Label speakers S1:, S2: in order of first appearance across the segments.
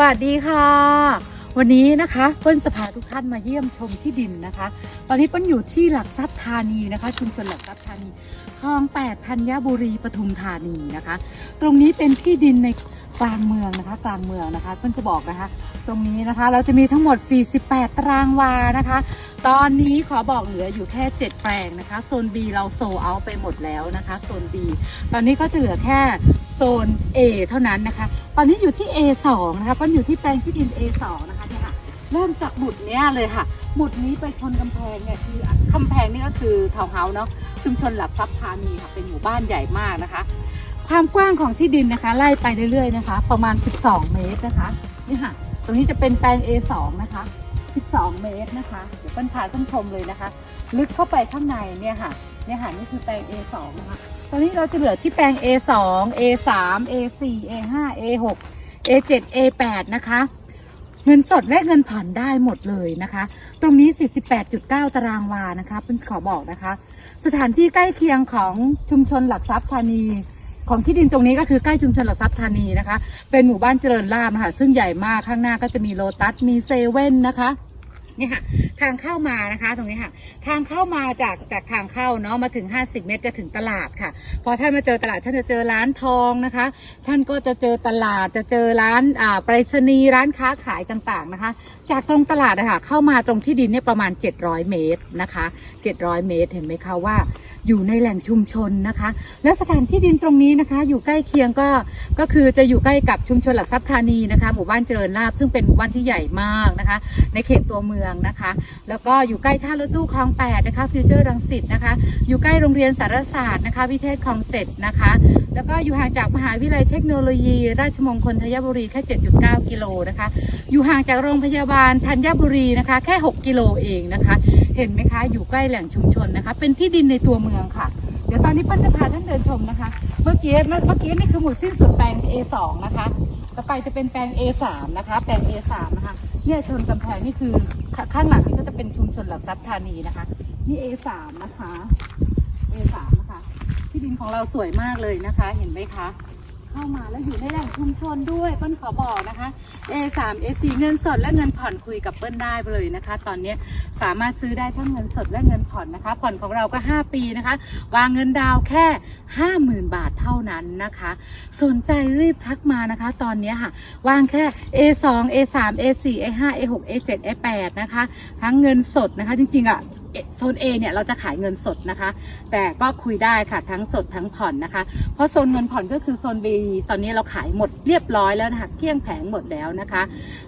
S1: วัสดีค่ะ วันนี้นะคะเปิ้ลจะพาทุกท่านมาเยี่ยมชมที่ดินนะคะ ตอนนี้เปิ้ลอยู่ที่หลักทรัพย์ธานีนะคะ ชุมชนหลักทรัพย์ธานีคลองแปดธัญบุรีปทุมธานีนะคะ ตรงนี้เป็นที่ดินในกลางเมืองนะคะ กลางเมืองนะคะเปิ้ลจะบอกนะคะ ตรงนี้นะคะเราจะมีทั้งหมด 48 ตารางวานะคะ ตอนนี้ขอบอกเหลืออยู่แค่ 7 แปลงนะคะโซน B เราโซเอาไปหมดแล้วนะคะโซน B ตอนนี้ก็จะเหลือแค่โซน A เท่านั้นนะคะ ตอนนี้อยู่ที่ A2 นะคะเปิ้ลอยู่ที่แปลงที่ดิน A2 นะคะเนี่ยค่ะเริ่มจากหมุดเนี้ยเลยค่ะหมุดนี้ไปชนกำแพงเนี่ยคือกำแพงนี่ก็คือทาวน์เฮาส์เนาะชุมชนหลักทรัพย์ธานีค่ะเป็นหมู่บ้านใหญ่มากนะคะ ความกว้างของที่ดินนะคะไล่ไปเรื่อยๆนะคะ ประมาณ 12 เมตรนะคะนี่ค่ะ ตรงนี้จะเป็นแปลง A2 นะคะ 12 เมตรนะคะ เดี๋ยวเปิ้ลพาท่านชมเลยนะคะ ลึกเข้าไปข้างในเนี่ยค่ะ เนี่ยค่ะนี่คือแปลง A2 นะคะตอนนี้เราจะเหลือที่แปลง A2 A3 A4 A5 A6 A7 A8 นะคะ เงินสดและเงินผ่อนได้หมดเลยนะคะ ตรงนี้ 48.9 ตารางวานะคะเพิ่นขอบอกนะคะ สถานที่ใกล้เคียงของชุมชนหลักทรัพย์ธานีของที่ดินตรงนี้ก็คือใกล้ชุมชนหลักทรัพย์ธานีนะคะ เป็นหมู่บ้านเจริญราษฎร์นะคะซึ่งใหญ่มากข้างหน้าก็จะมีโลตัสมีเซเว่นนะคะ นี่ค่ะทางเข้ามานะคะตรงนี้ค่ะ ทางเข้ามาจากจากทางเข้าเนาะมาถึง 50 เมตรจะถึงตลาดค่ะ พอท่านมาเจอตลาดท่านจะเจอร้านทองนะคะ ท่านก็จะเจอตลาดจะเจอร้านอ่าไปรษณีย์ร้านค้าขายต่างๆนะคะ จากตรงตลาดนะคะเข้ามาตรงที่ดินเนี่ยประมาณ 700 เมตรนะคะ 700 เมตรเห็นไหมคะว่า อยู่ในแหล่งชุมชนนะคะ และสถานที่ดินตรงนี้นะคะ อยู่ใกล้เคียงก็ก็คือจะอยู่ใกล้กับชุมชนหลักทรัพย์ธานีนะคะหมู่บ้านเจริญราษฎร์ซึ่งเป็นหมู่บ้านที่ใหญ่มากนะคะ ในเขตตัวเมืองนะคะ แล้วก็อยู่ใกล้ท่ารถตู้คลองแปดนะคะฟิวเจอร์รังสิตนะคะ อยู่ใกล้โรงเรียนสารศาสตร์นะคะ วิเทศคลองเจ็ดนะคะ แล้วก็อยู่ห่างจากมหาวิทยาลัยเทคโนโลยี ราชมงคลธัญบุรีแค่ 7.9 กิโลนะคะ อยู่ห่างจากโรงพยาบาลธัญบุรีนะคะ แค่ 6 กิโลเองนะคะ เห็นไหมคะ อยู่ใกล้แหล่งชุมชนนะคะ เป็นที่ดินในตัวเมืองค่ะ เดี๋ยวตอนนี้เปั้นจะพาท่านเดินชมนะคะ เมื่อกี้เมื่อกี้นี่คือหมุดสิ้นสุดแปลง A2 นะคะ ต่อไปจะเป็นแปลง A3 นะคะ แปลง A3 นะคะเนี่ยชนกำแพงนี่คือ ขข้างหลังนี่ก็จะเป็นชุมชนหลักทรัพย์ธานีนะคะ นี่ A3 นะคะ A3 นะคะ ที่ดินของเราสวยมากเลยนะคะ เห็นไหมคะ เข้ามาแล้วอยู่ในแหล่งชุมชนด้วยเปิ้ลขอบอกนะคะ A3 A4 เงินสดและเงินผ่อนคุยกับเปิ้ลได้เลยนะคะ ตอนนี้สามารถซื้อได้ทั้งเงินสดและเงินผ่อนนะคะ ผ่อนของเราก็ 5 ปีนะคะ วางเงินดาวแค่ 50,000 บาทเท่านั้นนะคะ สนใจรีบทักมานะคะ ตอนนี้ค่ะวางแค่ A2 A3 A4 A5 A6 A7 A8 นะคะ ทั้งเงินสดนะคะ จริงๆอะเอ่อ โซน A เนี่ยเราจะขายเงินสดนะคะ แต่ก็คุยได้ค่ะทั้งสดทั้งผ่อนนะคะ เพราะโซนเงินผ่อนก็คือโซน B ตอนนี้เราขายหมดเรียบร้อยแล้วนะคะเกลี้ยงแผงหมดแล้วนะคะ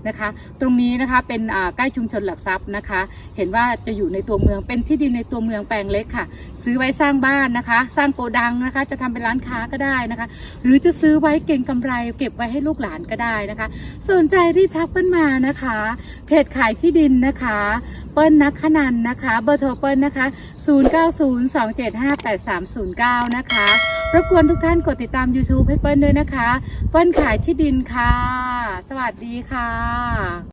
S1: นะคะ ตรงนี้นะคะเป็นใกล้ชุมชนหลักทรัพย์นะคะ เห็นว่าจะอยู่ในตัวเมืองเป็นที่ดินในตัวเมืองแปลงเล็กค่ะ ซื้อไว้สร้างบ้านนะคะ สร้างโกดังนะคะ จะทำเป็นร้านค้าก็ได้นะคะ หรือจะซื้อไว้เก่งกำไร เก็บไว้ให้ลูกหลานก็ได้นะคะ สนใจรีบทักเปิ้ลมานะคะเพจขายที่ดินนะคะ เปิ้ลนักขนันนะคะ เบอร์โทรเปิ้ลนะคะ 0902758309 นะคะ รบกวนทุกท่านกดติดตาม YouTube ให้เปิ้ลด้วยนะคะ เปิ้ลขายที่ดินค่ะ สวัสดีค่ะ